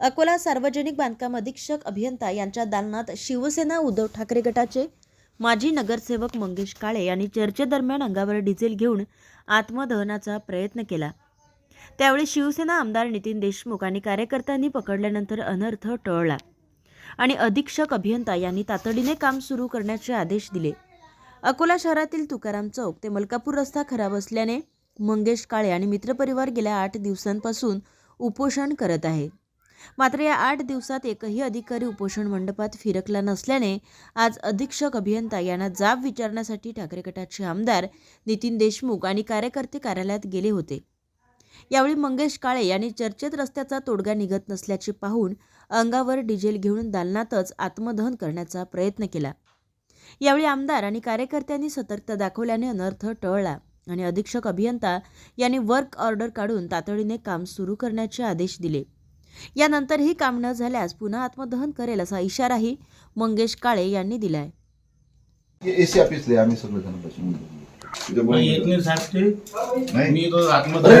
अकोला सार्वजनिक बांधकाम अधीक्षक अभियंता यांच्या दालनात शिवसेना उद्धव ठाकरे गटाचे माजी नगरसेवक मंगेश काळे यांनी चर्चेदरम्यान अंगावर डिझेल घेऊन आत्मदहनाचा प्रयत्न केला. त्यावेळी शिवसेना आमदार नितीन देशमुख आणि कार्यकर्त्यांनी पकडल्यानंतर अनर्थ टळला आणि अधीक्षक अभियंता यांनी तातडीने काम सुरू करण्याचे आदेश दिले. अकोला शहरातील तुकाराम चौक ते मलकापूर रस्ता खराब असल्याने मंगेश काळे आणि मित्रपरिवार गेल्या आठ दिवसांपासून उपोषण करत आहे. मात्र या आठ दिवसात एकही अधिकारी उपोषण मंडपात फिरकला नसल्याने आज अधीक्षक अभियंता यांना जाब विचारण्यासाठी ठाकरे गटाचे आमदार नितीन देशमुख आणि कार्यकर्ते कार्यालयात गेले होते. यावेळी मंगेश काळे यांनी चर्चेत रस्त्याचा तोडगा निघत नसल्याचे पाहून अंगावर डिझेल घेऊन दालनातच आत्मदहन करण्याचा प्रयत्न केला. यावेळी आमदार आणि कार्यकर्त्यांनी सतर्कता दाखवल्याने अनर्थ टळला आणि अधीक्षक अभियंता यांनी वर्क ऑर्डर काढून तातडीने काम सुरू करण्याचे आदेश दिले. यानंतरही काम न झाल्यास पुन्हा आत्मदहन करेल असा इशाराही मंगेश काळे यांनी दिलाय एसी ऑफिसले आम्ही सगळे जण बसून मी तो आत्मदहन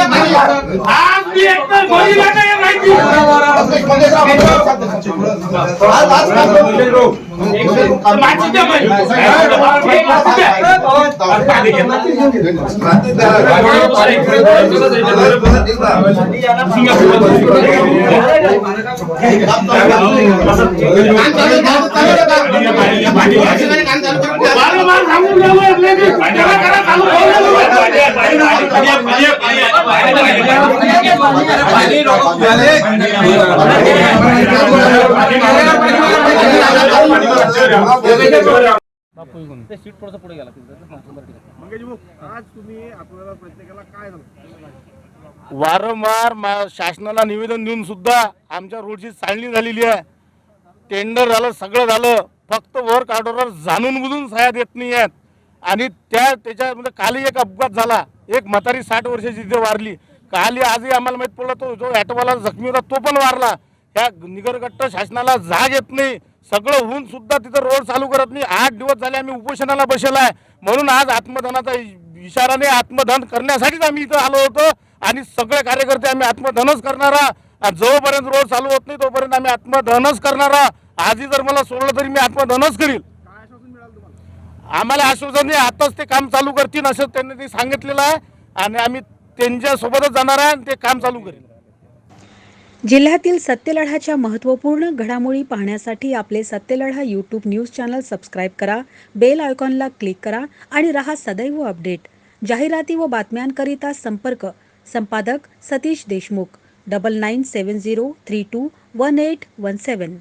आज मी एकतर बोलीला नाही माहिती ते सीट थोडस पुढे गेला आज तुम्ही आपल्याला प्रत्येकाला काय वारंवार शासनाला निवेदन देऊन सुद्धा आमच्या रोडची चालणी झालेली आहे. टेंडर झालं सगळं झालं. फक्त वर्क ऑर्डरवर जाणून बुजून सह्या देत नाही आहेत. आणि त्या त्याच्यामध्ये कालही एक अपघात झाला. एक म्हातारी साठ वर्षाची तिथे वारली. काली आजही आम्हाला माहीत पडलं तो जो ॲटोवाला जखमी होता तो पण वारला. ह्या निगरगट्ट शासनाला जाग येत नाही. सगळं होऊन सुद्धा तिथं रोड चालू करत नाही. आठ दिवस झाले आम्ही उपोषणाला बसेला आहे. म्हणून आज आत्मधनाचा इशाराने आत्मधन करण्यासाठीच आम्ही इथं आलो होतो. आणि सगळे कार्यकर्ते आम्ही आत्मधनच करणार आहोत. जोपर्यंत रोड चालू होत नाही तोपर्यंत आम्ही आत्मधनच करणार आहोत. आजही जर मला सोडलं तरी मी आत्मधनच करील. आम्हाला आश्वासन आहे आताच ते काम चालू करतील असं त्यांनी ते सांगितलेलं आहे. आणि आम्ही त्यांच्यासोबतच जाणार आहे आणि ते काम चालू करेल. जिल्ह्यातील सत्यलढाच्या महत्त्वपूर्ण घडामोडी पाहण्यासाठी आपले Satyaladha YouTube news channel subscribe करा बेल आयकॉनला क्लिक करा आणि रहा सदैव अपडेट जाहिराती व बातम्यांकरिता संपर्क. संपादक Satish Deshmukh. Double nine seven zero three two one eight one seven